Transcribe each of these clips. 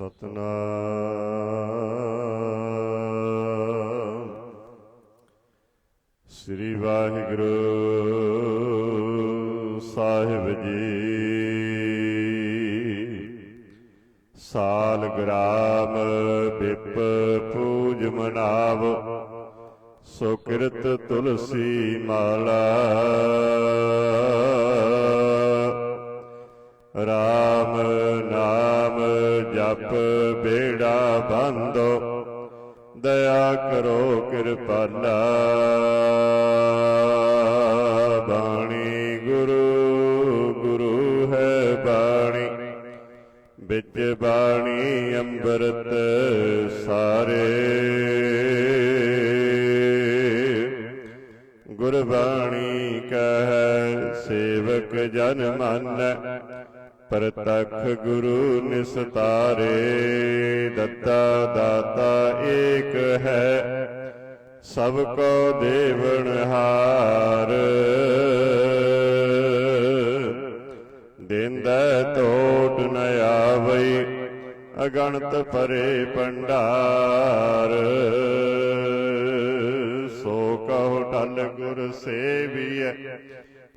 ਸਤਨਾਮ। ਸ੍ਰੀ ਵਾਹਿਗੁਰੂ ਸਾਹਿਬ ਜੀ। ਸਾਲ ਗ੍ਰਾਮ ਬਿਪ ਪੂਜ ਮਨਾਵ ਸੋ ਕਿਰਤ ਤੁਲਸੀ ਮਾਲਾ। ਰਾਮ ਜਪ ਬੇੜਾ ਬੰਦੋ, ਦਇਆ ਕਰੋ ਕਿਰਪਾਲਾ। ਬਾਣੀ ਗੁਰੂ ਗੁਰੂ ਹੈ ਬਾਣੀ। ਵਿੱਚ ਬਾਣੀ ਅੰਮ੍ਰਿਤ ਸਾਰੇ। ਗੁਰਬਾਣੀ ਕਹੈ ਸੇਵਕ ਜਨ ਮਾਨੈ ਪ੍ਰਤਖ ਗੁਰੂ ਨਿਸਤਾਰੇ, ਦੱਤਾ ਦਾਤਾ ਏਕ ਹੈ। ਸਭ ਕੋ ਦੇਵਨ ਹਾਰ। ਦਿੰਦਾ ਟੋਟ ਨ ਆਵਈ, ਅਗਣਤ ਪਰੇ ਭੰਡਾਰ ਸੋ ਕਹੋ ਟਲ ਗੁਰ ਸੇਵੀਐ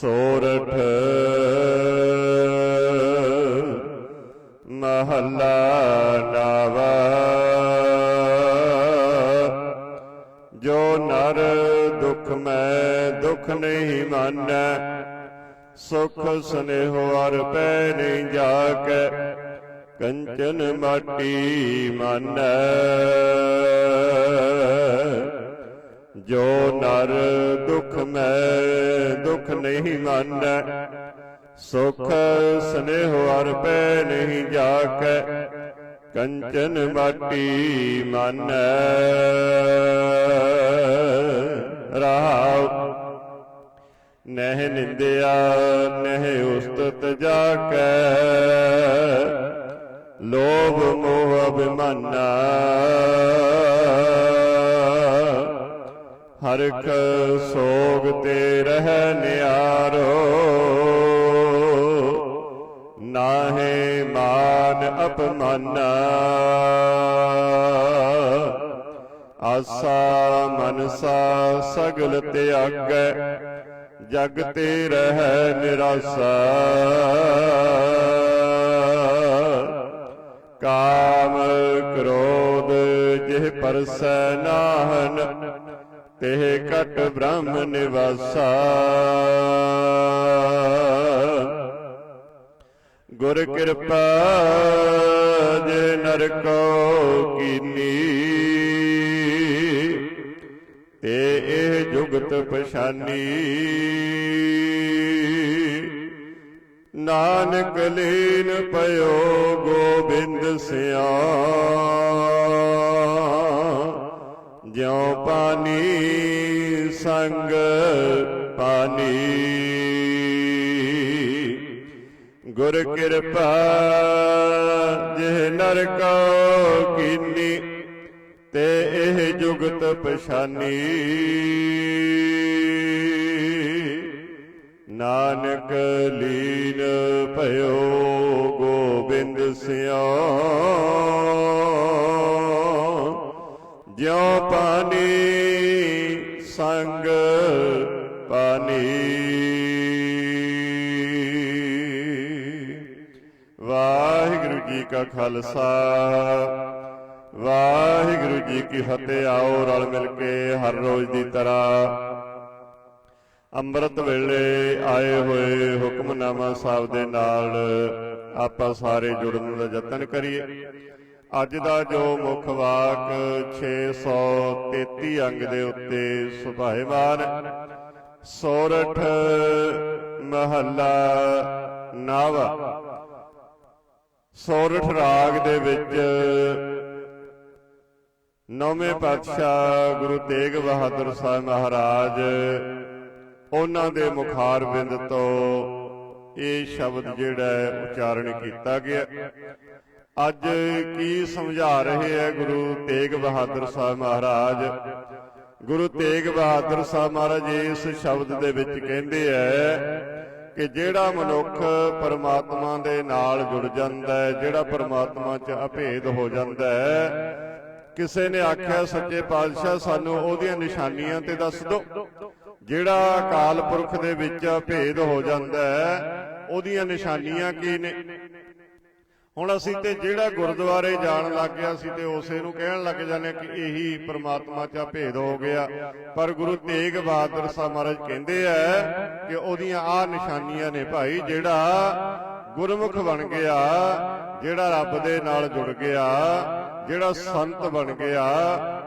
ਸੋਰਠ। ਮਹੱਲਾ ਨਾਵਾ। ਜੋ ਨਰ ਦੁਖ ਮੈਂ ਦੁਖ ਨਹੀਂ ਮਾਨੈ, ਸੁਖ ਸਨੇਹੋ ਅਰ ਪੈ ਨਹੀਂ ਜਾਕੈ ਕੰਚਨ ਮਾਟੀ ਮਾਨੈ। ਜੋ ਨਰ ਦੁਖ ਮੈਂ ਦੁਖ ਨਹੀਂ ਮਾਨੈ, ਸੁਖ ਸਨੇਹੋ ਅਰ ਪੈ ਨਹੀਂ ਜਾਕੈ, ਕੰਚਨ ਮਾਟੀ ਮਾਨੈ। ਰਹਾਉ ਨਹਿ ਨਿੰਦਿਆ, ਨਹਿ ਉਸਤਤ ਜਾ ਕੈ ਲੋਭ ਮੋਹ ਅਭਿਮਾਨਾ। ਹਰਖ ਸੋਗ ਤੇ ਰਹਿ ਨਿਆਰੋ। ਨਾਹੇ ਮਾਨ ਅਪਮਾਨਾ। ਆਸਾ ਮਨਸਾ ਸਗਲ ਤਿਆਗੈ। ਜਗ ਤੇ ਰਹਿ ਨਿਰਾਸਾ। ਕਾਮ ਕ੍ਰੋਧ ਜਿਹ ਪਰਸੈ ਨਾਹਨ। ਤਿਹ ਕਟ ਬ੍ਰਹਮ ਨਿਵਾਸਾ। ਗੁਰ ਕਿਰਪਾ ਜੇ ਨਰ ਕੋ ਕੀਨੀ, ਤੇ ਇਹ ਜੁਗਤ ਪਛਾਨੀ। ਨਾਨਕ ਲੀਨ ਪਇਓ ਗੋਬਿੰਦ ਸਿਆ। ਜਿਉ ਪਾਣੀ ਸੰਗ ਪਾਨੀ ਗੁਰ ਕਿਰਪਾ ਜਿਹ ਨਰ ਕੋ ਕੀਨੀ, ਤੇ ਇਹ ਜੁਗਤ ਪਛਾਨੀ। ਨਾਨਕ ਲੀਨ ਭਇਓ ਗੋਬਿੰਦ ਸਿਆ ਜਿਉ ਪਾਣੀ ਸੰਗ ਪਾਣੀ। ਵਾਹਿਗੁਰੂ ਜੀ ਕਾ ਖਾਲਸਾ, ਵਾਹਿਗੁਰੂ ਜੀ ਕੀ ਫਤਿਹ। ਆਓ ਰਲ ਮਿਲ ਕੇ ਹਰ ਰੋਜ਼ ਦੀ ਤਰ੍ਹਾਂ ਅੰਮ੍ਰਿਤ ਵੇਲੇ ਆਏ ਹੋਏ ਹੁਕਮਨਾਮਾ ਸਾਹਿਬ ਦੇ ਨਾਲ ਆਪਾਂ ਸਾਰੇ ਜੁੜਨ ਦਾ ਯਤਨ ਕਰੀਏ। ਅੱਜ ਦਾ ਜੋ ਮੁੱਖ ਵਾਕ 633 ਅੰਗ ਦੇ ਉੱਤੇ ਸੁਭਾਏਮਾਨ ਸੋਰਠ ਮਹੱਲਾ ਨਵ। ਸੋਰਠ ਰਾਗ ਦੇ ਵਿੱਚ ਨੌਵੇਂ ਪਾਤਸ਼ਾਹ ਗੁਰੂ ਤੇਗ ਬਹਾਦਰ ਸਾਹਿਬ ਮਹਾਰਾਜ ਉਹਨਾਂ ਦੇ ਮੁਖਾਰ ਬਿੰਦ ਤੋਂ ਇਹ ਸ਼ਬਦ ਜਿਹੜਾ ਹੈ ਉਚਾਰਨ ਕੀਤਾ ਗਿਆ। ਅੱਜ ਕੀ ਸਮਝਾ ਰਹੇ ਹੈ ਗੁਰੂ ਤੇਗ ਬਹਾਦਰ ਸਾਹਿਬ ਮਹਾਰਾਜ? ਗੁਰੂ ਤੇਗ ਬਹਾਦਰ ਸਾਹਿਬ ਮਹਾਰਾਜ ਇਸ ਸ਼ਬਦ ਦੇ ਵਿੱਚ ਕਹਿੰਦੇ ਹੈ ਕਿ ਜਿਹੜਾ ਮਨੁੱਖ ਪਰਮਾਤਮਾ ਦੇ ਨਾਲ ਜੁੜ ਜਾਂਦਾ ਹੈ, ਜਿਹੜਾ ਪਰਮਾਤਮਾ 'ਚ ਅਭੇਦ ਹੋ ਜਾਂਦਾ ਹੈ, ਕਿਸੇ ਨੇ ਆਖਿਆ, ਸੱਚੇ ਪਾਤਸ਼ਾਹ, ਸਾਨੂੰ ਉਹਦੀਆਂ ਨਿਸ਼ਾਨੀਆਂ ਤੇ ਦੱਸ ਦਿਓ ਜਿਹੜਾ ਅਕਾਲ ਪੁਰਖ ਦੇ ਵਿੱਚ ਅਭੇਦ ਹੋ ਜਾਂਦਾ ਹੈ, ਉਹਦੀਆਂ ਨਿਸ਼ਾਨੀਆਂ ਕੀ ਨੇ? ਹੁਣ ਅਸੀਂ ਤੇ ਜਿਹੜਾ ਗੁਰਦੁਆਰੇ ਜਾਣ ਲੱਗ ਗਿਆ ਸੀ ਤੇ ਉਸੇ ਨੂੰ ਕਹਿਣ ਲੱਗ ਜਾਂਦੇ ਕਿ ਇਹੀ ਪ੍ਰਮਾਤਮਾ 'ਚ ਭੇਦ ਹੋ ਗਿਆ। ਪਰ ਗੁਰੂ ਤੇਗ ਬਹਾਦਰ ਸਾਹਿਬ ਮਹਾਰਾਜ ਕਹਿੰਦੇ ਆ ਕਿ ਉਹਦੀਆਂ ਆ ਨਿਸ਼ਾਨੀਆਂ ਨੇ ਭਾਈ ਜਿਹੜਾ ਗੁਰਮੁਖ ਬਣ ਗਿਆ, ਜਿਹੜਾ ਰੱਬ ਦੇ ਨਾਲ ਜੁੜ ਗਿਆ, ਜਿਹੜਾ ਸੰਤ ਬਣ ਗਿਆ,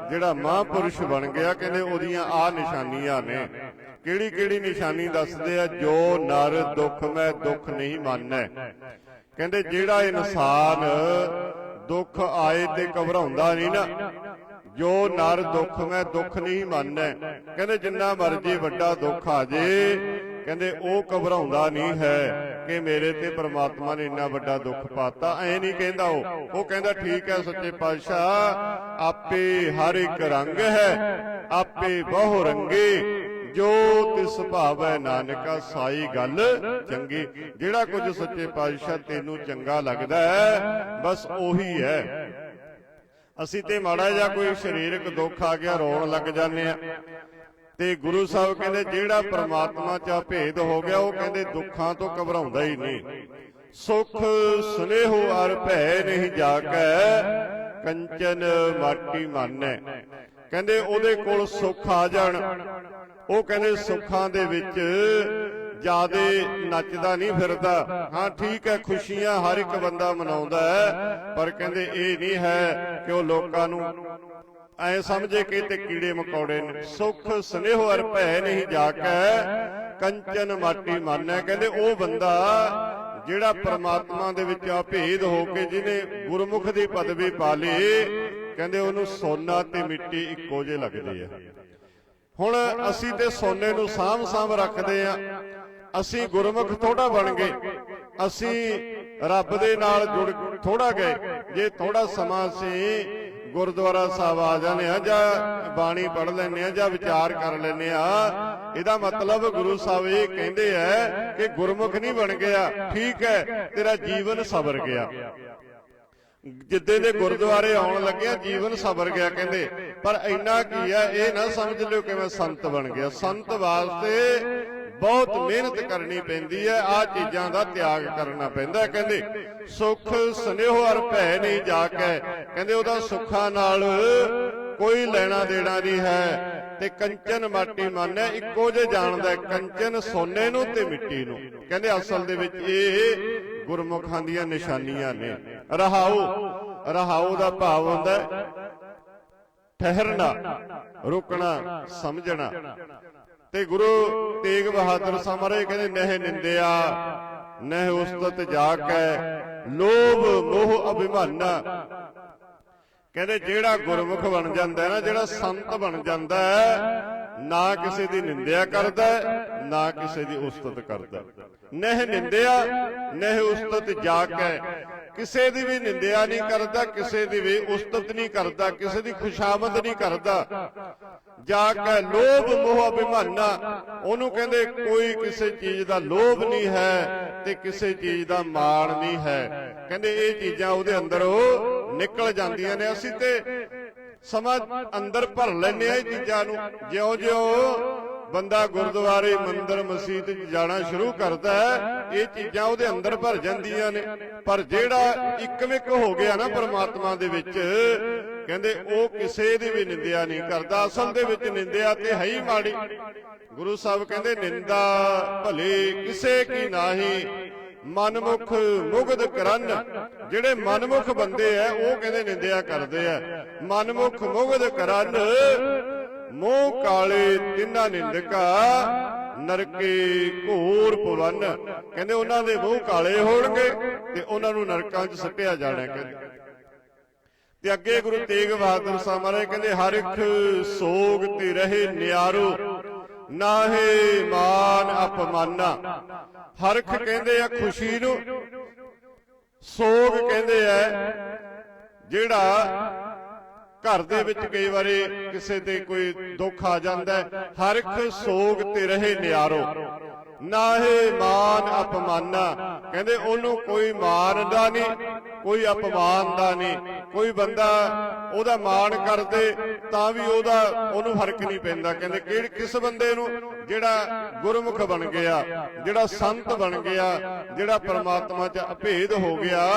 ਜਿਹੜਾ ਮਹਾਂਪੁਰਸ਼ ਬਣ ਗਿਆ, ਕਹਿੰਦੇ ਉਹਦੀਆਂ ਆ ਨਿਸ਼ਾਨੀਆਂ ਨੇ। ਕਿਹੜੀ ਕਿਹੜੀ ਨਿਸ਼ਾਨੀ ਦੱਸਦੇ ਆ? ਜੋ ਨਰ ਦੁੱਖ ਮੈਂ ਦੁੱਖ ਨਹੀਂ ਮੰਨੈ। ਕਹਿੰਦੇ ਜਿਹੜਾ ਇਨਸਾਨ ਦੁੱਖ ਆਏ ਤੇ ਘਬਰਾਉਂਦਾ ਨਹੀਂ ਨਾ, ਜੋ ਨਰ ਦੁੱਖ ਮੈਂ ਦੁੱਖ ਨਹੀਂ ਮੰਨੈ। ਕਹਿੰਦੇ ਜਿੰਨਾ ਮਰਜ਼ੀ ਵੱਡਾ ਦੁੱਖ ਆ ਜੇ, ਕਹਿੰਦੇ ਉਹ ਘਬਰਾਉਂਦਾ ਨਹੀਂ ਹੈ ਕਿ ਮੇਰੇ ਤੇ ਪ੍ਰਮਾਤਮਾ ਨੇ ਇੰਨਾ ਵੱਡਾ ਦੁੱਖ ਪਾਤਾ। ਐ ਨਹੀਂ ਕਹਿੰਦਾ ਉਹ। ਉਹ ਕਹਿੰਦਾ ਠੀਕ ਹੈ ਸੱਚੇ ਪਾਤਸ਼ਾਹ, ਆਪੇ ਹਰ ਇੱਕ ਰੰਗ ਹੈ, ਆਪੇ ਬਹੁ ਰੰਗੇ ਜੋ ਤਿਸ ਭਾਵੈ ਨਾਨਕਾ ਸਾਈ ਗੱਲ। ਚੰਗੀ, ਜਿਹੜਾ ਕੁਝ ਸੱਚੇ ਪਾਤਸ਼ਾਹ ਤੈਨੂੰ ਚੰਗਾ ਲੱਗਦਾ ਹੈ, ਬਸ ਉਹੀ ਹੈ। ਅਸੀਂ ਤੇ ਮਾੜਾ ਜਿਹਾ ਕੋਈ ਸਰੀਰਕ ਦੁੱਖ ਆ ਗਿਆ, ਰੋਣ ਲੱਗ ਜਾਂਦੇ ਆ ਤੇ ਗੁਰੂ ਸਾਹਿਬ ਕਹਿੰਦੇ, ਜਿਹੜਾ ਪ੍ਰਮਾਤਮਾ ਚ ਭੇਦ ਹੋ ਗਿਆ, ਉਹ ਕਹਿੰਦੇ ਦੁੱਖਾਂ ਤੋਂ ਘਬਰਾਉਂਦਾ ਹੀ ਨਹੀਂ। ਸੁਖ ਸੁਨੇਹੋ ਅਰ ਭੈ ਨਹੀਂ ਜਾਕੈ, ਕੰਚਨ ਮਾਟੀ ਮਾਨੈ। ਕਹਿੰਦੇ ਉਹਦੇ ਕੋਲ ਸੁੱਖ ਆ ਜਾਣ। ਉਹ ਕਹਿੰਦੇ ਸੁੱਖਾਂ ਦੇ ਵਿੱਚ ਜਿਆਦੇ ਨੱਚਦਾ ਨਹੀਂ ਫਿਰਦਾ। ਹਾਂ, ਠੀਕ ਹੈ, ਖੁਸ਼ੀਆਂ ਹਰ ਇੱਕ ਬੰਦਾ ਮਨਾਉਂਦਾ ਹੈ, ਪਰ ਕਹਿੰਦੇ ਇਹ ਨਹੀਂ ਹੈ ਕਿ ਉਹ ਲੋਕਾਂ ਨੂੰ ਐ ਸਮਝੇ ਕਿ ਤੇ ਕੀੜੇ ਮਕੌੜੇ ਨੇ। ਸੁਖ, ਸਨੇਹ ਅਰ ਭੈ ਨਹੀਂ ਜਾ ਕੇ ਕੰਚਨ ਮਾਟੀ ਮਾਨੈ। ਕਹਿੰਦੇ ਉਹ ਬੰਦਾ ਜਿਹੜਾ ਪਰਮਾਤਮਾ ਦੇ ਵਿੱਚ ਭੇਦ ਹੋ ਕੇ ਜਿਹਨੇ ਗੁਰਮੁਖ ਦੀ ਪਦਵੀ ਪਾ ਲਈ, ਕਹਿੰਦੇ ਉਹਨੂੰ ਸੋਨਾ ਤੇ ਮਿੱਟੀ ਇੱਕੋ ਜਿਹੇ ਲੱਗਦੇ ਆ ਹੁਣ ਅਸੀਂ ਤੇ ਸੋਨੇ ਨੂੰ ਸਾਂਭ ਸਾਂਭ ਰੱਖਦੇ ਆ। ਅਸੀਂ ਗੁਰਮੁਖ ਥੋੜਾ ਬਣ ਗਏ। ਅਸੀਂ ਰੱਬ ਦੇ ਨਾਲ ਜੁੜ ਥੋੜਾ ਗਏ। ਜੇ ਥੋੜਾ ਸਮਾਂ ਸੀ, ਗੁਰਦੁਆਰਾ ਸਾਹਿਬ ਆ ਜਾਂਦੇ ਆ ਜਾਂ ਬਾਣੀ ਪੜ ਲੈਂਦੇ ਆ ਜਾਂ ਵਿਚਾਰ ਕਰ ਲੈਂਦੇ ਆ। ਇਹਦਾ ਮਤਲਬ ਗੁਰੂ ਸਾਹਿਬ ਇਹ ਕਹਿੰਦੇ ਆ ਕਿ ਗੁਰਮੁਖ ਨਹੀਂ ਬਣ ਗਿਆ, ਠੀਕ ਹੈ, ਤੇਰਾ ਜੀਵਨ ਸਬਰ ਗਿਆ। ਜਿੱਦੇ ਦੇ ਗੁਰਦੁਆਰੇ ਆਉਣ ਲੱਗਿਆ ਜੀਵਨ ਸਬਰ ਗਿਆ ਕਹਿੰਦੇ। ਪਰ ਇੰਨਾ ਕੀ ਆ, ਇਹ ਨਾ ਸਮਝ ਲਿਓ ਕਿ ਮੈਂ ਸੰਤ ਬਣ ਗਿਆ ਸੰਤ ਵਾਸਤੇ ਬਹੁਤ ਮਿਹਨਤ ਕਰਨੀ ਪੈਂਦੀ ਹੈ ਆ ਚੀਜ਼ਾਂ ਦਾ ਤਿਆਗ ਕਰਨਾ ਪੈਂਦਾ ਕਹਿੰਦੇ। ਸੁਖ ਸਨੇਹ ਅਰ ਭੈ ਨਹੀਂ ਜਾ ਕੇ ਕਹਿੰਦੇ ਉਹਦਾ ਸੁੱਖਾਂ ਨਾਲ ਕੋਈ ਲੈਣਾ ਦੇਣਾ ਨਹੀਂ ਹੈ। ਤੇ ਕੰਚਨ ਮਾਟੀ ਮੰਨੈ, ਇੱਕੋ ਜੇ ਜਾਣਦਾ ਕੰਚਨ ਸੋਨੇ ਨੂੰ ਤੇ ਮਿੱਟੀ ਨੂੰ। ਕਹਿੰਦੇ ਅਸਲ ਦੇ ਵਿੱਚ ਇਹ ਗੁਰਮੁਖਾਂ ਦੀਆਂ ਨਿਸ਼ਾਨੀਆਂ ਨੇ। ਰਹਾਉ। ਰਹਾਉ ਦਾ ਭਾਵ ਹੁੰਦਾ ਠਹਿਰਨਾ, ਰੁਕਣਾ, ਸਮਝਣਾ। ਤੇ ਗੁਰੂ ਤੇਗ ਬਹਾਦਰ ਸਮਰੇ ਕਹਿੰਦੇ, ਨਹਿ ਨਿੰਦਿਆ, ਨਹਿ ਉਸਤਤ ਜਾ ਲੋਭ ਮੋਹ ਅਭਿਮਾਨਾ। ਕਹਿੰਦੇ, ਜਿਹੜਾ ਗੁਰਮੁਖ ਬਣ ਜਾਂਦਾ ਨਾ, ਜਿਹੜਾ ਸੰਤ ਬਣ ਜਾਂਦਾ ਹੈ, ਨਾ ਕਿਸੇ ਦੀ ਨਿੰਦਿਆ ਕਰਦਾ ਨਾ ਕਿਸੇ ਦੀ ਉਸਤਤ ਕਰਦਾ ਨਹਿ ਨਿੰਦਿਆ, ਨਹਿ ਉਸਤਤ ਜਾ ਕੇ ਕਿਸੇ ਦੀ ਵੀ ਨਿੰਦਿਆ ਨਹੀਂ ਕਰਦਾ, ਕਿਸੇ ਦੀ ਵੀ ਉਸਤਤ ਨਹੀਂ ਕਰਦਾ, ਕਿਸੇ ਦੀ ਖੁਸ਼ਾਮਦ ਨਹੀਂ ਕਰਦਾ। ਜਾ ਕੇ ਲੋਭ ਮੋਹ ਅਭਿਮਾਨਾ, ਉਹਨੂੰ ਕਹਿੰਦੇ ਕੋਈ ਕਿਸੇ ਚੀਜ਼ ਦਾ ਲੋਭ ਨਹੀਂ ਹੈ ਤੇ ਕਿਸੇ ਚੀਜ਼ ਦਾ ਮਾਣ ਨਹੀਂ ਹੈ। ਕਹਿੰਦੇ ਇਹ ਚੀਜ਼ਾਂ ਉਹਦੇ ਅੰਦਰ ਨਿਕਲ ਜਾਂਦੀਆਂ ਨੇ। ਅਸੀਂ ਤੇ ਸਮਾਂ ਅੰਦਰ ਭਰ ਲੈਨੇ ਆ ਇਹ ਚੀਜ਼ਾਂ ਨੂੰ। ਜਿਉਂ-ਜਿਉਂ ਬੰਦਾ ਗੁਰਦੁਆਰੇ ਮੰਦਿਰ ਮਸਜਿਦ 'ਚ ਜਾਣਾ ਸ਼ੁਰੂ ਕਰਦਾ ਹੈ, ਇਹ ਚੀਜ਼ਾਂ ਉਹਦੇ ਅੰਦਰ ਭਰ ਜਾਂਦੀਆਂ ਨੇ। ਪਰ ਜਿਹੜਾ ਇੱਕਵਿਕ ਹੋ ਗਿਆ ਨਾ ਪਰਮਾਤਮਾ ਦੇ ਵਿੱਚ, ਕਹਿੰਦੇ ਉਹ ਕਿਸੇ ਦੀ ਵੀ ਨਿੰਦਿਆ ਨਹੀਂ ਕਰਦਾ, ਅਸਲ ਦੇ ਵਿੱਚ ਨਿੰਦਿਆ ਤੇ ਹੈ ਹੀ ਮਾੜੀ। ਗੁਰੂ ਸਾਹਿਬ ਕਹਿੰਦੇ, ਨਿੰਦਾ ਭਲੇ ਕਿਸੇ ਕੀ ਨਾਹੀ, ਮਨਮੁਖ ਮੁਗਧ ਕਰਨ। ਜਿਹੜੇ ਮਨਮੁਖ ਬੰਦੇ ਆ ਉਹ ਕਹਿੰਦੇ ਨਿੰਦਿਆ ਕਰਦੇ ਆ ਮਨਮੁਖ ਮੁਗਧ ਕਰਨ ਮੋਹ ਕਾਲੇ ਤਿੰਨਾ ਨਿੰਦਕਾ ਨਰਕੇ ਘੋਰ ਪਵਨ ਕਹਿੰਦੇ ਉਹਨਾਂ ਦੇ ਮੂੰਹ ਕਾਲੇ ਹੋਣਗੇ ਤੇ ਉਹਨਾਂ ਨੂੰ ਨਰਕਾਂ 'ਚ ਸੱਟਿਆ ਜਾਣਾ ਕਹਿੰਦੇ। ਤੇ ਅੱਗੇ ਗੁਰੂ ਤੇਗ ਬਹਾਦਰ ਸਾਹਿਬ ਮਹਾਰਾਜ ਕਹਿੰਦੇ, ਹਰ ਇੱਕ ਸੋਗ ਤੇ ਰਹੇ ਨਿਆਰੋ, ਨਾਹੇ ਮਾਨ ਅਪਮਾਨਾ। ਹਰਖ ਕਹਿੰਦੇ ਆ ਖੁਸ਼ੀ ਨੂੰ। ਸੋਗ ਕਹਿੰਦੇ ਆ ਜਿਹੜਾ ਘਰ ਦੇ ਵਿੱਚ ਕਈ ਵਾਰੀ ਕਿਸੇ ਤੇ ਕੋਈ ਦੁੱਖ ਆ ਜਾਂਦਾ ਹੈ। ਹਰ ਇੱਕ ਸੋਗ ਤੇ ਰਹੇ ਨਿਆਰੋ। ਨਾਹੇ ਮਾਨ ਅਪਮਾਨਾ। ਕਹਿੰਦੇ ਉਹਨੂੰ ਕੋਈ ਮਾਰਦਾ ਨਹੀਂ। ਕੋਈ ਅਪਮਾਨ ਦਾ ਨਹੀਂ, ਕੋਈ ਬੰਦਾ ਉਹਦਾ ਮਾਣ ਕਰਦੇ ਤਾਂ ਵੀ ਉਹਦਾ, ਉਹਨੂੰ ਫ਼ਰਕ ਨਹੀਂ ਪੈਂਦਾ। ਕਹਿੰਦੇ ਕਿਹੜੇ, ਕਿਸ ਬੰਦੇ ਨੂੰ ਜਿਹੜਾ ਗੁਰਮੁਖ ਬਣ ਗਿਆ, ਜਿਹੜਾ ਸੰਤ ਬਣ ਗਿਆ, ਜਿਹੜਾ ਪਰਮਾਤਮਾ 'ਚ ਅਭੇਦ ਹੋ ਗਿਆ,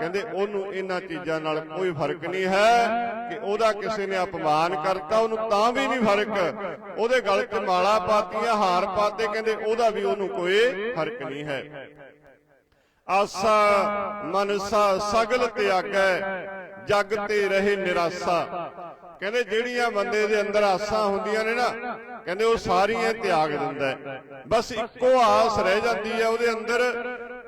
ਕਹਿੰਦੇ ਉਹਨੂੰ ਇਹਨਾਂ ਚੀਜ਼ਾਂ ਨਾਲ ਕੋਈ ਫ਼ਰਕ ਨਹੀਂ ਹੈ ਕਿ ਉਹਦਾ ਕਿਸੇ ਨੇ ਅਪਮਾਨ ਕਰਤਾ, ਉਹਨੂੰ ਤਾਂ ਵੀ ਨਹੀਂ ਫ਼ਰਕ। ਉਹਦੇ ਗਲ 'ਚ ਮਾਲਾ ਪਾਤੀਆਂ, ਹਾਰ ਪਾਤੇ, ਕਹਿੰਦੇ ਉਹਦਾ ਵੀ ਉਹਨੂੰ ਕੋਈ ਫ਼ਰਕ ਨਹੀਂ ਹੈ। ਆਸਾ ਮਨਸਾ ਸਗਲ ਤਿਆਗੈ ਜਗ ਤੇ ਰਹੇ ਨਿਰਾਸਾ। ਕਹਿੰਦੇ ਜਿਹੜੀਆਂ ਬੰਦੇ ਦੇ ਅੰਦਰ ਆਸਾਂ ਹੁੰਦੀਆਂ ਨੇ ਨਾ, ਕਹਿੰਦੇ ਉਹ ਸਾਰੀਆਂ ਤਿਆਗ ਦਿੰਦਾ ਬਸ ਇੱਕੋ ਆਸ ਰਹਿ ਜਾਂਦੀ ਹੈ ਉਹਦੇ ਅੰਦਰ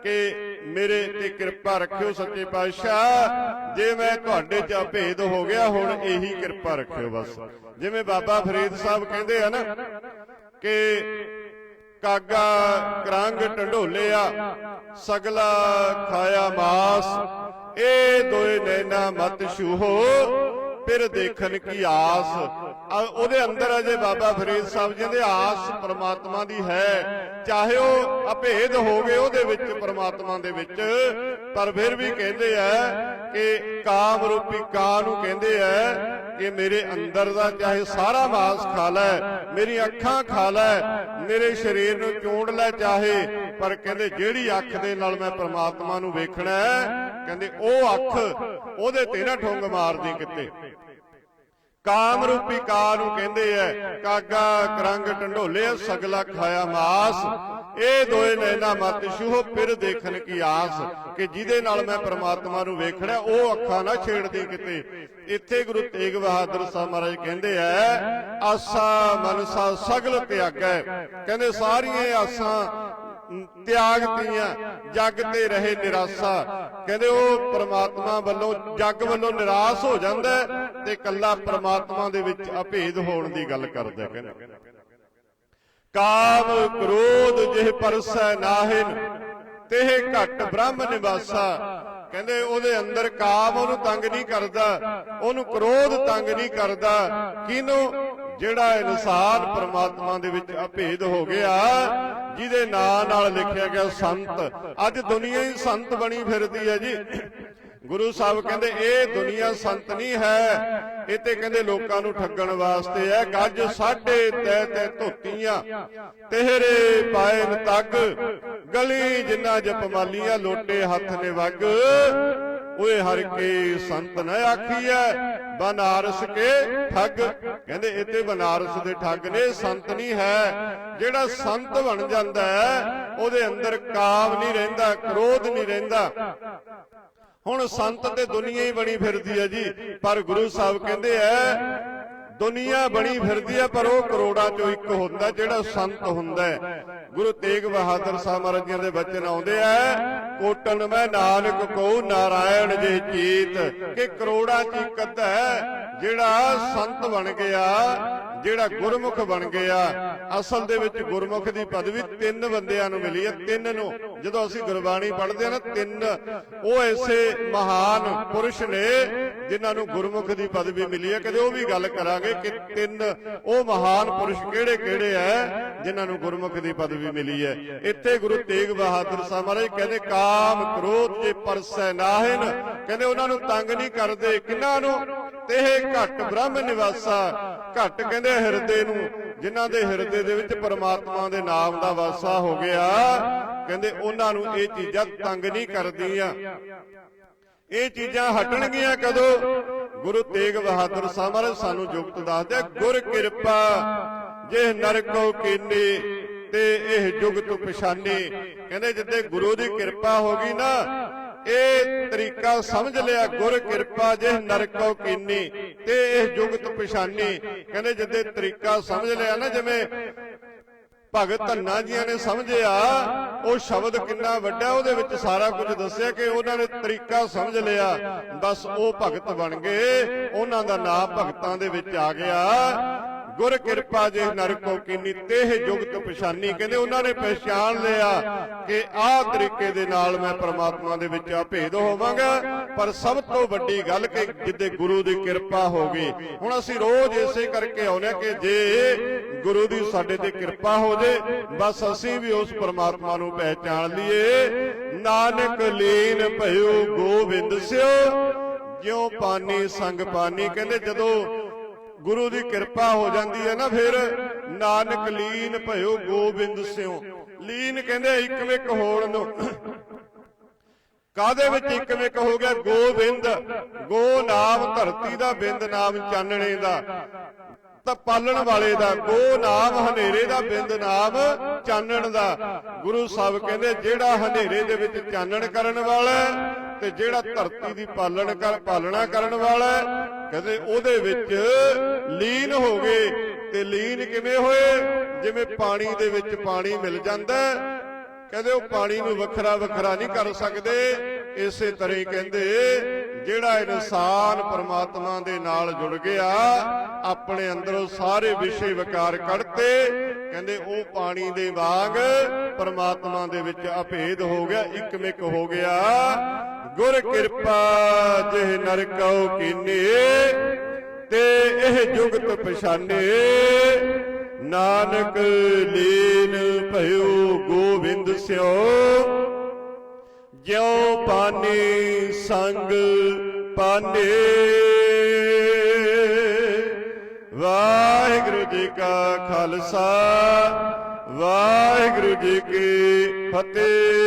ਕਿ ਮੇਰੇ ਤੇ ਕਿਰਪਾ ਰੱਖਿਓ ਸੱਚੇ ਪਾਤਸ਼ਾਹ, ਜੇ ਮੈਂ ਤੁਹਾਡੇ ਚ ਭੇਦ ਹੋ ਗਿਆ, ਹੁਣ ਇਹੀ ਕਿਰਪਾ ਰੱਖਿਓ ਬਸ। ਜਿਵੇਂ ਬਾਬਾ ਫਰੀਦ ਸਾਹਿਬ ਕਹਿੰਦੇ ਆ ਨਾ ਕਿ ਕਾਗਾ ਕਰੰਗ ਢੰਡੋਲਿਆ ਸਗਲਾ ਖਾਇਆ ਮਾਸ। ਇਹ ਦੋਏ ਨੈਣਾ ਮਤ ਛੂਹੋ, ਫਿਰ ਦੇਖਣ ਕੀ ਆਸ। ਉਹਦੇ ਅੰਦਰ ਅਜੇ ਬਾਬਾ ਫਰੀਦ ਸਾਹਿਬ ਜੀ ਦੇ ਆਸ ਪ੍ਰਮਾਤਮਾ ਦੀ ਹੈ, ਚਾਹੇ ਉਹ ਅਭੇਦ ਹੋ ਗਏ ਉਹਦੇ ਵਿੱਚ, ਪਰਮਾਤਮਾ ਦੇ ਵਿੱਚ, ਪਰ ਫਿਰ ਵੀ ਕਹਿੰਦੇ ਆ ਕਿ ਕਾਮ ਰੂਪੀ ਕਾ ਨੂੰ ਕਹਿੰਦੇ ਆ ਕਿ ਮੇਰੇ ਅੰਦਰ ਦਾ ਚਾਹੇ ਸਾਰਾ ਮਾਸ ਖਾ ਲੈ ਮੇਰੀ ਅੱਖਾਂ ਖਾ ਲੈ, ਮੇਰੇ ਸਰੀਰ ਨੂੰ ਚੋਂਡ ਲੈ ਚਾਹੇ, ਪਰ ਕਹਿੰਦੇ ਜਿਹੜੀ ਅੱਖ ਦੇ ਨਾਲ ਮੈਂ ਪ੍ਰਮਾਤਮਾ ਨੂੰ ਵੇਖਣਾ ਕਹਿੰਦੇ ਉਹ ਅੱਖ ਉਹਦੇ ਤੇ ਨਾ ਠੁੰਗ ਮਾਰਦੀ ਕਿਤੇ। ਕਾਮ ਰੂਪੀ ਕਾ ਨੂੰ ਕਹਿੰਦੇ ਐ, ਕਾਗਾ ਕਰੰਗ ਢੰਡੋਲੇ ਸਗਲਾ ਖਾਇਆ ਮਾਸ ਇਹ ਦੋਏ ਨੈਣਾ ਮਤ ਛੂਹ, ਫਿਰ ਦੇਖਣ ਕੀ ਆਸ ਕਿ ਜਿਹਦੇ ਨਾਲ ਮੈਂ ਪ੍ਰਮਾਤਮਾ ਨੂੰ ਵੇਖਣਾ ਉਹ ਅੱਖਾਂ ਨਾ ਛੇੜਦੀ ਕਿਤੇ। ਇੱਥੇ ਗੁਰੂ ਤੇਗ ਬਹਾਦਰ ਸਾਹਿਬ ਮਹਾਰਾਜ ਕਹਿੰਦੇ ਐ ਆਸਾ ਮਨਸਾ ਸਗਲ ਤਿਆਗੈ। ਕਹਿੰਦੇ ਸਾਰੀਆਂ ਆਸਾਂ ਤਿਆਗਤੀਆਂ ਜਗ ਤੇ ਰਹੇ ਨਿਰਾਸਾ। ਕਹਿੰਦੇ ਉਹ ਪ੍ਰਮਾਤਮਾ ਵੱਲੋਂ, ਜੱਗ ਵੱਲੋਂ ਨਿਰਾਸ਼ ਹੋ ਜਾਂਦਾ ਤੇ ਕੱਲਾ ਪ੍ਰਮਾਤਮਾ ਦੇ ਵਿੱਚ ਅਭੇਦ ਹੋਣ ਦੀ ਗੱਲ ਕਰਦਾ ਕਹਿੰਦੇ ਕਾਮ ਕ੍ਰੋਧ ਜਿਹ ਪਰਸੈ ਨਾਹਿਨ, ਤੇਹ ਘਟ ਬ੍ਰਹਮ ਨਿਵਾਸਾ। ਕਹਿੰਦੇ ਉਹਦੇ ਅੰਦਰ ਕਾਮ ਉਹਨੂੰ ਤੰਗ ਨਹੀਂ ਕਰਦਾ, ਉਹਨੂੰ ਕ੍ਰੋਧ ਤੰਗ ਨਹੀਂ ਕਰਦਾ। ਕਿਨੂੰ ਜਿਹੜਾ ਇਨਸਾਨ ਪਰਮਾਤਮਾ ਦੇ ਵਿੱਚ ਅਭੇਦ ਹੋ ਗਿਆ, ਜਿਹਦੇ ਨਾਂ ਨਾਲ ਲਿਖਿਆ ਗਿਆ ਸੰਤ। ਅੱਜ ਦੁਨੀਆ ਹੀ ਸੰਤ ਬਣੀ ਫਿਰਦੀ ਹੈ ਜੀ। ਗੁਰੂ ਸਾਹਿਬ ਕਹਿੰਦੇ, ਇਹ ਦੁਨੀਆ ਸੰਤ ਨਹੀਂ ਹੈ। ਇਹ ਤੇ ਕਹਿੰਦੇ, ਲੋਕਾਂ ਨੂੰ ਠੱਗਣ ਵਾਸਤੇ ਹੈ। ਗੱਜ ਸਾਢੇ ਤੈ ਤੈ ਧੋਤੀਆਂ ਤੇਰੇ ਪਾਏ ਨ ਗਲੀ ਜਿੰਨਾ ਜਪਮਾਲੀਆਂ ਲੋਟੇ ਹੱਥ ਨੇ ਵਗ। ਓਏ ਹਰ ਕੇ ਸੰਤ ਨ ਆਖੀਐ, ਬਨਾਰਸ ਕੇ ਠੱਗ। ਕਹਿੰਦੇ, ਇੱਥੇ ਬਨਾਰਸ ਦੇ ਠੱਗ ਨੇ, ਸੰਤ ਨਹੀਂ ਹੈ। ਜਿਹੜਾ ਸੰਤ ਬਣ ਜਾਂਦਾ ਹੈ, ਉਹਦੇ ਅੰਦਰ ਕਾਮ ਨਹੀਂ ਰਹਿੰਦਾ, ਕ੍ਰੋਧ ਨਹੀਂ ਰਹਿੰਦਾ। ਹੁਣ ਸੰਤ ਤੇ ਦੁਨੀਆ ਹੀ ਬਣੀ ਫਿਰਦੀ ਹੈ ਜੀ। ਪਰ ਗੁਰੂ ਸਾਹਿਬ ਕਹਿੰਦੇ ਐ ਦੁਨੀਆ ਬਣੀ ਫਿਰਦੀ ਹੈ ਪਰ ਉਹ ਕਰੋੜਾਂ ਚੋਂ ਇੱਕ ਹੁੰਦਾ ਜਿਹੜਾ ਸੰਤ ਹੁੰਦਾ ਹੈ। ਗੁਰੂ ਤੇਗ ਬਹਾਦਰ ਸਾਹਿਬ ਮਹਾਰਾਜ ਜੀ ਦੇ ਬਚਨ ਆਉਂਦੇ ਐ ਕੋਟਨ ਮੈਂ ਨਾਨਕ ਕੋ ਨਾਰਾਇਣ ਜੇ ਚੀਤ, ਕਿ ਕਰੋੜਾ ਚ ਹੈ, ਜਿਹੜਾ ਸੰਤ ਬਣ ਗਿਆ, ਜਿਹੜਾ ਗੁਰਮੁਖ ਬਣ ਗਿਆ। ਅਸਲ ਦੇ ਵਿੱਚ ਗੁਰਮੁਖ ਦੀ ਪਦਵੀ ਤਿੰਨ ਬੰਦਿਆਂ ਨੂੰ ਮਿਲੀ ਹੈ, ਤਿੰਨ ਨੂੰ। ਜਦੋਂ ਅਸੀਂ ਗੁਰਬਾਣੀ ਪੜ੍ਹਦੇ ਹਾਂ ਨਾ, ਤਿੰਨ। ਉਹ ਐਸੇ ਮਹਾਨ ਪੁਰਸ਼ ਨੇ, ਜਿਨ੍ਹਾਂ ਨੂੰ ਗੁਰਮੁਖ ਦੀ ਪਦਵੀ ਮਿਲੀ ਹੈ। ਕਦੇ ਉਹ ਵੀ ਗੱਲ ਕਰਾਂਗੇ ਕਿ ਤਿੰਨ ਉਹ ਮਹਾਨ ਪੁਰਸ਼ ਕਿਹੜੇ ਕਿਹੜੇ ਐ ਜਿਨ੍ਹਾਂ ਨੂੰ ਗੁਰਮੁਖ ਦੀ ਪਦਵੀ ਮਿਲੀ ਹੈ। ਇੱਥੇ ਗੁਰੂ ਤੇਗ ਬਹਾਦਰ ਸਾਹਿਬ ਮਹਾਰਾਜ ਕਹਿੰਦੇ, ਕਾਮ ਕ੍ਰੋਧ ਜੇ ਪਰਸੈ ਨਾਹਿਨ। ਕਹਿੰਦੇ, ਉਹਨਾਂ ਨੂੰ ਤੰਗ ਨਹੀਂ ਕਰਦੇ। ਕਿੰਨਾਂ ਨੂੰ? ਤੇ ਇਹ ਘਟ ਬ੍ਰਹਮ ਨਿਵਾਸਾ, ਘਟ ਕਹਿੰਦੇ ਹਿਰਦੇ ਨੂੰ, ਜਿਨ੍ਹਾਂ ਦੇ ਹਿਰਦੇ ਦੇ ਵਿੱਚ ਪਰਮਾਤਮਾ ਦੇ ਨਾਮ ਦਾ ਵਾਸਾ ਹੋ ਗਿਆ। ਕਹਿੰਦੇ, ਉਹਨਾਂ ਨੂੰ ਇਹ ਚੀਜ਼ਾਂ ਤੰਗ ਨਹੀਂ ਕਰਦੀਆਂ। ਇਹ ਚੀਜ਼ਾਂ ਹਟਣਗੀਆਂ ਕਦੋਂ? ਗੁਰੂ ਤੇਗ ਬਹਾਦਰ ਸਾਹਿਬ ਮਹਾਰਾਜ ਸਾਨੂੰ ਜੁਗਤ ਦੱਸਦੇ ਗੁਰ ਕਿਰਪਾ, ਜੇ ਨਰਕੋ ਕੀਨੀ ਤੇ ਇਹ ਜੁਗਤ ਪਛਾਨੀ। ਕਹਿੰਦੇ ਜਿੱਦੇ ਗੁਰੂ ਦੀ ਕਿਰਪਾ ਹੋ ਗਈ ਨਾ, ਇਹ ਤਰੀਕਾ ਸਮਝ ਲਿਆ, ਗੁਰ ਕਿਰਪਾ ਜੇ ਨਰਕੋ ਕੀਨੀ, ਤੇ ਇਹ ਜੁਗਤ ਪਛਾਨੀ। ਕਹਿੰਦੇ ਜਿੱਦੇ ਤਰੀਕਾ ਸਮਝ ਲਿਆ ਨਾ, ਜਿਵੇਂ ਭਗਤ ਧੰਨਾ ਜੀਆਂ ਨੇ ਸਮਝਿਆ, ਉਹ ਸ਼ਬਦ ਕਿੰਨਾ ਵੱਡਾ, ਉਹਦੇ ਵਿੱਚ ਸਾਰਾ ਕੁਝ ਦੱਸਿਆ ਕਿ ਉਹਨਾਂ ਨੇ ਤਰੀਕਾ ਸਮਝ ਲਿਆ। ਬਸ ਉਹ ਭਗਤ ਬਣ ਗਏ, ਉਹਨਾਂ ਦਾ ਨਾਮ ਭਗਤਾਂ ਦੇ ਵਿੱਚ ਆ ਗਿਆ। ਗੁਰ ਕਿਰਪਾ ਜੇ ਨਰਕੋ ਕੀਨੀ ਤੇਹ ਜੁਗਤ ਪਛਾਨੀ। ਕਹਿੰਦੇ ਉਹਨਾਂ ਨੇ ਪਛਾਣ ਲਿਆ ਕਿ ਆਹ ਤਰੀਕੇ ਦੇ ਨਾਲ ਮੈਂ ਪਰਮਾਤਮਾ ਦੇ ਵਿੱਚ ਭੇਦ ਹੋਵਾਂਗਾ। ਪਰ ਸਭ ਤੋਂ ਵੱਡੀ ਗੱਲ ਕਿ ਜਿੱਦੇ ਗੁਰੂ ਦੀ ਕਿਰਪਾ ਹੋ ਗਈ, ਹੁਣ ਅਸੀਂ ਰੋਜ਼ ਇਸੇ ਕਰਕੇ ਆਉਂਦੇ ਹਾਂ ਕਿ ਜੇ ਗੁਰੂ ਦੀ ਸਾਡੇ ਤੇ ਕਿਰਪਾ ਹੋ ਜੇ, ਬਸ ਅਸੀਂ ਵੀ ਉਸ ਪਰਮਾਤਮਾ ਨੂੰ ਪਹਿਚਾਣ ਲਈਏ। ਨਾਨਕ ਲੀਨ ਭਇਓ ਗੋਬਿੰਦ ਸਿਓ, ਜਿਉ ਪਾਨੀ ਸੰਗ ਪਾਨੀ। ਕਹਿੰਦੇ ਜਦੋਂ ਗੁਰੂ ਦੀ ਕਿਰਪਾ ਹੋ ਜਾਂਦੀ ਹੈ ਨਾ ਫਿਰ। ਨਾਨਕ ਲੀਨ ਭਇਓ ਗੋਬਿੰਦ ਸਿਓ। ਲੀਨ ਕਹਿੰਦੇ ਇੱਕ ਵਿਕ ਹੋਣ ਨੂੰ। ਕਾਦੇ ਵਿੱਚ ਇੱਕ ਵਿਕ ਹੋ ਗਿਆ? ਗੋਬਿੰਦ। ਗੋ ਨਾਮ ਧਰਤੀ ਦਾ ਬਿੰਦ ਨਾਮ ਚਾਨਣੇ ਦਾ। ਤਾਂ ਪਾਲਣ ਵਾਲੇ ਦਾ। ਗੋ ਨਾਮ ਹਨੇਰੇ ਦਾ ਬਿੰਦ ਨਾਮ ਚਾਨਣ ਦਾ। ਗੁਰੂ ਸਾਹਿਬ ਕਹਿੰਦੇ ਜਿਹੜਾ ਹਨੇਰੇ ਦੇ ਵਿੱਚ ਚਾਨਣ ਕਰਨ ਵਾਲਾ ਤੇ ਜਿਹੜਾ ਧਰਤੀ ਦੀ ਪਾਲਣ ਕਰ ਪਾਲਣਾ ਕਰਨ ਵਾਲਾ ਕਹਿੰਦੇ ਉਹਦੇ ਵਿੱਚ ਲੀਨ ਹੋ ਗਏ। ਤੇ ਲੀਨ ਕਿਵੇਂ ਹੋਏ? ਜਿਵੇਂ ਪਾਣੀ ਦੇ ਵਿੱਚ ਪਾਣੀ ਮਿਲ ਜਾਂਦਾ ਕਹਿੰਦੇ ਉਹ ਪਾਣੀ ਨੂੰ ਵੱਖਰਾ ਵੱਖਰਾ ਨਹੀਂ ਕਰ ਸਕਦੇ। ਇਸੇ ਤਰ੍ਹਾਂ ਹੀ ਕਹਿੰਦੇ ਜਿਹੜਾ ਇਨਸਾਨ ਪਰਮਾਤਮਾ ਦੇ ਨਾਲ ਜੁੜ ਗਿਆ, ਆਪਣੇ ਅੰਦਰੋਂ ਸਾਰੇ ਵਿਸ਼ੇ ਵਿਕਾਰ ਕੱਢਤੇ। ਕਹਿੰਦੇ, ਉਹ ਪਾਣੀ ਦੇ ਵਾਂਗ ਪਰਮਾਤਮਾ ਦੇ ਵਿੱਚ ਅਭੇਦ ਹੋ ਗਿਆ, ਇਕਮਿਕ ਹੋ ਗਿਆ। ਗੁਰ ਕਿਰਪਾ ਜਿਹ ਨਰ ਕਉ ਕੀਨੇ, ਤੇ ਇਹ ਜੁਗਤ ਪਛਾਨੇ। ਨਾਨਕ ਲੀਨ ਭਇਓ ਗੋਬਿੰਦ ਸਿਓ। ਜਿਉ ਪਾਨੀ ਸੰਗ ਪਾਨੇ। ਵਾਹਿਗੁਰੂ ਜੀ ਕਾ ਖਾਲਸਾ ਵਾਹਿਗੁਰੂ ਜੀ ਕੀ ਫਤਿਹ।